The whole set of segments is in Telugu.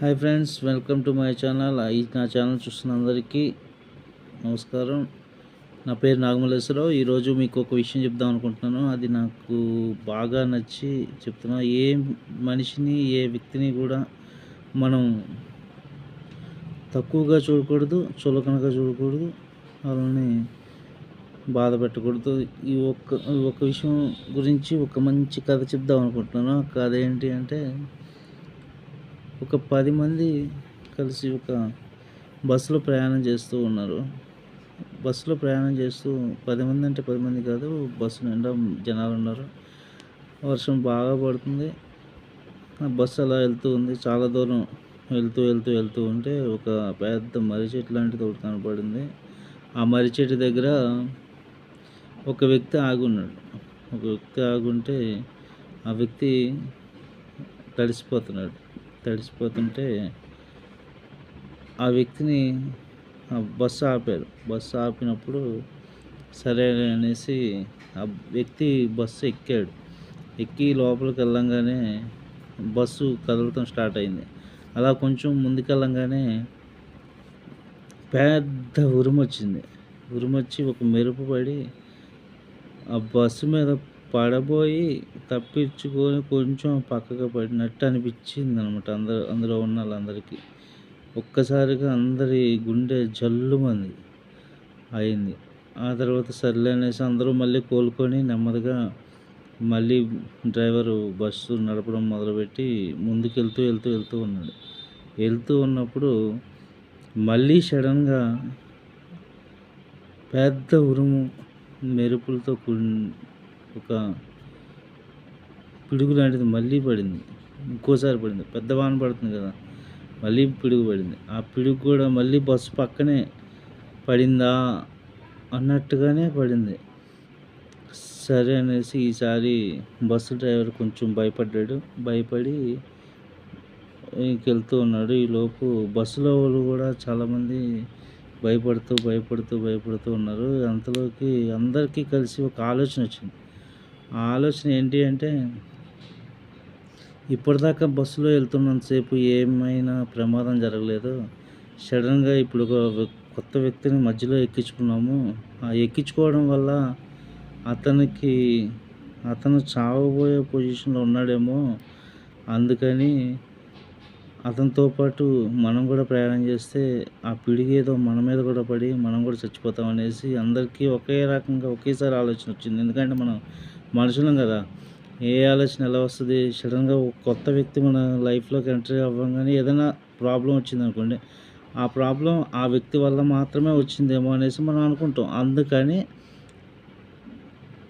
Hi friends welcome to my channel. ఈ నా ఛానల్ చూస్తున్న అందరికీ నమస్కారం. నా పేరు నాగమలేశ్వరరావు ఈరోజు మీకు ఒక విషయం చెప్దాం అనుకుంటున్నాను. అది నాకు బాగా నచ్చి చెప్తున్నా. ఏ మనిషిని ఏ వ్యక్తిని కూడా మనం తక్కువగా చూడకూడదు చులకనగా చూడకూడదు వాళ్ళని బాధ పెట్టకూడదు. ఈ ఒక్క ఈ ఒక్క విషయం గురించి ఒక మంచి కథ చెప్దాం అనుకుంటున్నాను. ఆ కథ ఏంటి అంటే ఒక పది మంది కలిసి ఒక బస్సులో ప్రయాణం చేస్తూ ఉన్నారు. బస్సులో ప్రయాణం చేస్తూ పది మంది అంటే పది మంది కాదు బస్సు నిండా జనాలు ఉన్నారు. వర్షం బాగా పడుతుంది. బస్సు అలా వెళ్తూ ఉంది. చాలా దూరం వెళ్తూ వెళ్తూ వెళ్తూ ఉంటే ఒక పెద్ద మర్రి చెట్టు లాంటిది ఒకటి కనపడింది. ఆ మర్రి చెట్టు దగ్గర ఒక వ్యక్తి ఆగున్నాడు ఒక వ్యక్తి ఆగుంటే ఆ వ్యక్తి తడిసిపోతున్నాడు. తడిసిపోతుంటే ఆ వ్యక్తిని ఆ బస్సు ఆపారు. బస్సు ఆపినప్పుడు సరే అనేసి ఆ వ్యక్తి బస్సు ఎక్కాడు. ఎక్కి లోపలికి వెళ్ళంగానే బస్సు కదలటం స్టార్ట్ అయింది. అలా కొంచెం ముందుకెళ్ళంగానే పెద్ద ఉరుము వచ్చింది ఉరుము వచ్చి ఒక మెరుపు పడి ఆ బస్సు మీద పడబోయి తప్పించుకొని కొంచెం పక్కకు పడినట్టు అనిపించింది అనమాట అందరు అందులో ఉన్న వాళ్ళందరికీ. ఒక్కసారిగా అందరి గుండె జల్లుమంది అయింది. ఆ తర్వాత సర్లే అనేసి అందరూ మళ్ళీ కోలుకొని నెమ్మదిగా మళ్ళీ డ్రైవరు బస్సు నడపడం మొదలుపెట్టి ముందుకు వెళ్తూ వెళ్తూ వెళ్తూ ఉన్నాడు. వెళ్తూ ఉన్నప్పుడు మళ్ళీ సడన్గా పెద్ద ఉరుము మెరుపులతో కూడి ఒక పిడుగు లాంటిది మళ్ళీ పడింది. ఇంకోసారి పడింది. పెద్ద వాన పడుతుంది కదా. మళ్ళీ పిడుగు పడింది. ఆ పిడుగు కూడా మళ్ళీ బస్సు పక్కనే పడిందా అన్నట్టుగానే పడింది. సరే అనేసి ఈసారి బస్సు డ్రైవర్ కొంచెం భయపడ్డాడు. భయపడి ఇంకెళ్తూ ఉన్నాడు. ఈలోపు బస్సులో వాళ్ళు కూడా చాలామంది భయపడుతూ భయపడుతూ భయపడుతూ ఉన్నారు. అంతలోకి అందరికీ కలిసి ఒక ఆలోచన వచ్చింది. ఆలోచన ఏంటి అంటే ఇప్పటిదాకా బస్సులో వెళ్తున్నంతసేపు ఏమైనా ప్రమాదం జరగలేదు. సడన్గా ఇప్పుడు ఒక కొత్త వ్యక్తిని మధ్యలో ఎక్కించుకున్నాము. ఆ ఎక్కించుకోవడం వల్ల అతనికి అతను చావబోయే పొజిషన్లో ఉన్నాడేమో. అందుకని అతనితో పాటు మనం కూడా ప్రయాణం చేస్తే ఆ పిడిగి ఏదో మన మీద కూడా పడి మనం కూడా చచ్చిపోతాం అనేసి అందరికీ ఒకే రకంగా ఒకేసారి ఆలోచన వచ్చింది. ఎందుకంటే మనం మనుషులం కదా. ఏ ఆలోచన ఎలా వస్తుంది? సడన్గా ఒక కొత్త వ్యక్తి మన లైఫ్లోకి ఎంట్రీ అవ్వగానే ఏదైనా ప్రాబ్లం వచ్చింది అనుకోండి ఆ ప్రాబ్లం ఆ వ్యక్తి వల్ల మాత్రమే వచ్చిందేమో అనేసి మనం అనుకుంటాం. అందుకని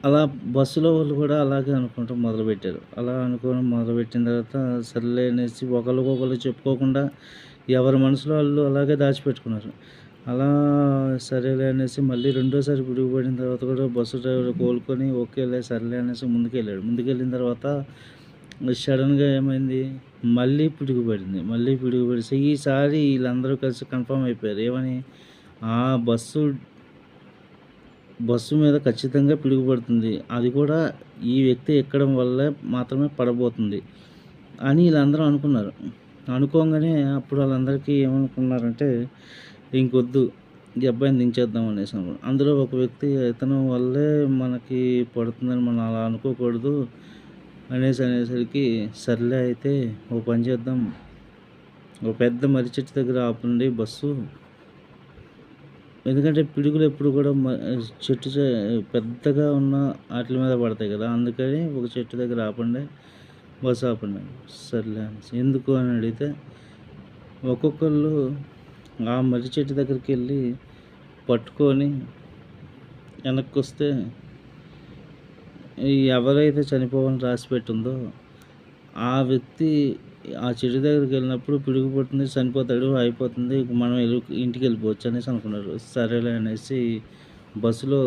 అలా బస్సులో వాళ్ళు కూడా అలాగే అనుకుంటాం మొదలుపెట్టారు. అలా అనుకోవడం మొదలుపెట్టిన తర్వాత సర్లే అనేసి ఒకరికొకరు చెప్పుకోకుండా ఎవరి మనసులో వాళ్ళు అలాగే దాచిపెట్టుకున్నారు. అలా సరేలే అనేసి మళ్ళీ రెండోసారి పిడుగుపడిన తర్వాత కూడా బస్సు డ్రైవర్ కోలుకొని ఓకేలే సర్లే అనేసి ముందుకెళ్ళాడు. ముందుకెళ్ళిన తర్వాత సడన్గా ఏమైంది? మళ్ళీ పిడుగుపడింది. మళ్ళీ పిడుగుపడిసి ఈసారి వీళ్ళందరూ కలిసి కన్ఫర్మ్ అయిపోయారు. ఏమని? ఆ బస్సు బస్సు మీద ఖచ్చితంగా పిడుగుపడుతుంది. అది కూడా ఈ వ్యక్తి ఎక్కడం వల్ల మాత్రమే పడబోతుంది అని వీళ్ళందరూ అనుకున్నారు. అనుకోగానే అప్పుడు వాళ్ళందరికీ ఏమనుకున్నారంటే ఇంకొద్దు ఈ అబ్బాయిని దించేద్దాం అనేసి అనుకున్నారు అందులో ఒక వ్యక్తి ఇతను వల్లే మనకి పడుతుందని మనం అలా అనుకోకూడదు అనేసి అనేసరికి సర్లే అయితే ఓ పని చేద్దాం. ఒక పెద్ద మర్రి చెట్టు దగ్గర ఆపండి బస్సు. ఎందుకంటే పిడుగులు ఎప్పుడు కూడా మ- చెట్టు చే- పెద్దగా ఉన్న వాటి మీద పడతాయి కదా అందుకని ఒక చెట్టు దగ్గర ఆపండి బస్సు ఆపండి. సర్లే అనేసి. ఎందుకు అని అడిగితే ఒక్కొక్కళ్ళు ఆ మర్రి చెట్టు దగ్గరికి వెళ్ళి పట్టుకొని వెనక్కి వస్తే ఎవరైతే చనిపోవాలని రాసి పెట్టుందో ఆ వ్యక్తి ఆ చెట్టు దగ్గరికి వెళ్ళినప్పుడు పిడుగుపడుతుంది చనిపోతాడు అయిపోతుంది మనం వెళ్ళి ఇంటికి వెళ్ళిపోవచ్చు అనేసి అనుకున్నారు. సరేలే అనేసి బస్సులో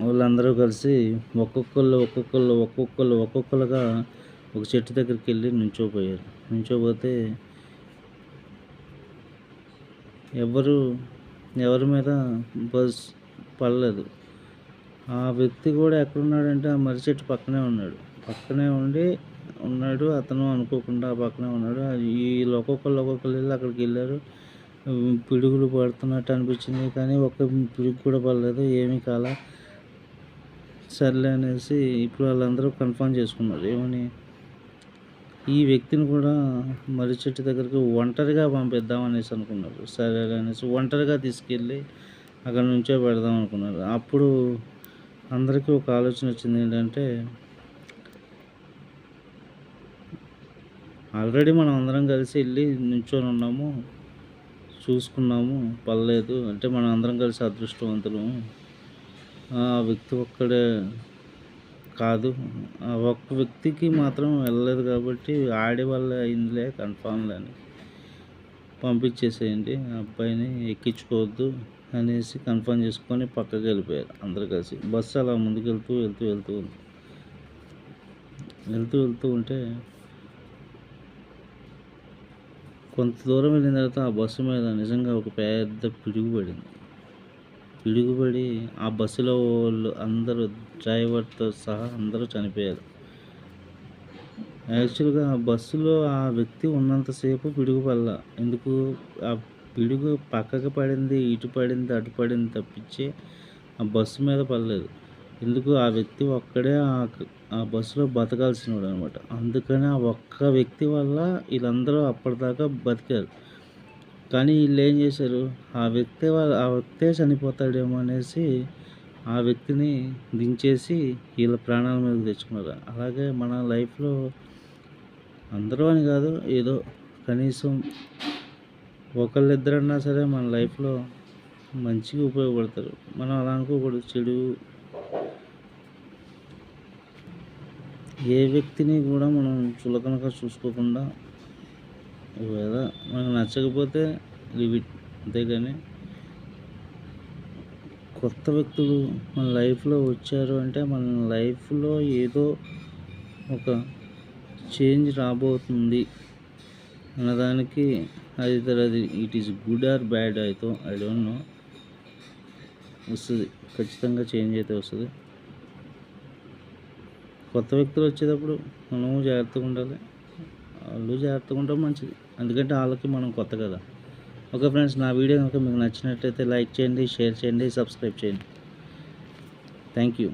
వాళ్ళందరూ కలిసి ఒక్కొక్కళ్ళు ఒక్కొక్కళ్ళు ఒక్కొక్కళ్ళు ఒక్కొక్కరుగా ఒక చెట్టు దగ్గరికి వెళ్ళి నుంచోపోయారు. నుంచోపోతే ఎవరు ఎవరి మీద బస్ పడలేదు. ఆ వ్యక్తి కూడా ఎక్కడున్నాడంటే ఆ మర్రి చెట్టు పక్కనే ఉన్నాడు. పక్కనే ఉండి ఉన్నాడు అతను అనుకోకుండా ఆ పక్కనే ఉన్నాడు. వీళ్ళు ఒక్కొక్కళ్ళు ఒక్కొక్కళ్ళు వెళ్ళి అక్కడికి వెళ్ళారు. పిడుగులు పడుతున్నట్టు అనిపించింది కానీ ఒక్క పిడుగు కూడా పడలేదు ఏమీ కాల. సర్లే అనేసి ఇప్పుడు వాళ్ళందరూ కన్ఫర్మ్ చేసుకున్నారు. ఏమని? ఈ వ్యక్తిని కూడా మర్రి చెట్టు దగ్గరికి ఒంటరిగా పంపిద్దాం అనేసి అనుకున్నారు. సరే అనేసి ఒంటరిగా తీసుకెళ్ళి అక్కడ నుంచో పెడదాం అనుకున్నారు. అప్పుడు అందరికీ ఒక ఆలోచన వచ్చింది ఏంటంటే ఆల్రెడీ మనం అందరం కలిసి వెళ్ళి నుంచొని ఉన్నాము చూసుకున్నాము పర్లేదు. అంటే మనం అందరం కలిసి అదృష్టవంతులము. ఆ వ్యక్తి ఒక్కడే కాదు. ఒక్క వ్యక్తికి మాత్రం వెళ్ళలేదు కాబట్టి ఆడి వల్ల అయిందిలే కన్ఫామ్లే అని పంపించేసేయండి అబ్బాయిని ఎక్కించుకోవద్దు అనేసి కన్ఫర్మ్ చేసుకొని పక్కకి వెళ్ళిపోయారు అందరు కలిసి. బస్సు అలా ముందుకు వెళ్తూ వెళ్తూ వెళ్తూ ఉంది. వెళ్తూ వెళ్తూ ఉంటే కొంత దూరం వెళ్ళిన తర్వాత ఆ బస్సు మీద నిజంగా ఒక పెద్ద పిడుగు పడింది. పిడుగుపడి ఆ బస్సులో వాళ్ళు అందరూ డ్రైవర్తో సహా అందరూ చనిపోయారు. యాక్చువల్గా ఆ బస్సులో ఆ వ్యక్తి ఉన్నంతసేపు పిడుగు పల్ల ఎందుకు? ఆ పిడుగు పక్కకి పడింది ఇటు పడింది అటు పడింది తప్పించి ఆ బస్సు మీద పడలేదు. ఎందుకు? ఆ వ్యక్తి ఒక్కడే ఆ ఆ బస్సులో బతకాల్సినవాడు అనమాట అందుకని ఆ ఒక్క వ్యక్తి వల్ల వీళ్ళందరూ అప్పటిదాకా బతికారు. కానీ వీళ్ళు ఏం చేశారు? ఆ వ్యక్తి వాళ్ళ ఆ వ్యక్తే చనిపోతాడేమో అనేసి ఆ వ్యక్తిని దించేసి వీళ్ళ ప్రాణాల మీద తెచ్చుకున్నారు. అలాగే మన లైఫ్లో అందరూ అని కాదు ఏదో కనీసం ఒకళ్ళిద్దరన్నా సరే మన లైఫ్లో మంచిగా ఉపయోగపడతారు. మనం అలా అనుకోకూడదు. చెడు ఏ వ్యక్తిని కూడా మనం చులకనగా చూసుకోకుండా ఒకవేళ మనకు నచ్చకపోతే లిమిట్ అంతేగాని కొత్త వ్యక్తులు మన లైఫ్లో వచ్చారు అంటే మన లైఫ్లో ఏదో ఒక చేంజ్ రాబోతుంది అన్నదానికి అది అది it is good or bad అయితే ఐ డోంట్ నో వస్తుంది. ఖచ్చితంగా చేంజ్ అయితే వస్తుంది. కొత్త వ్యక్తులు వచ్చేటప్పుడు మనము జాగ్రత్తగా ఉండాలి. వాళ్ళు జాగ్రత్తగా ఉండడం మంచిది. ఎందుకంటే వాళ్ళకి మనం కొత్త కదా. ఓకే ఫ్రెండ్స్ నా వీడియో కనుక మీకు నచ్చినట్లయితే లైక్ చేయండి షేర్ చేయండి సబ్స్క్రైబ్ చేయండి. Thank you.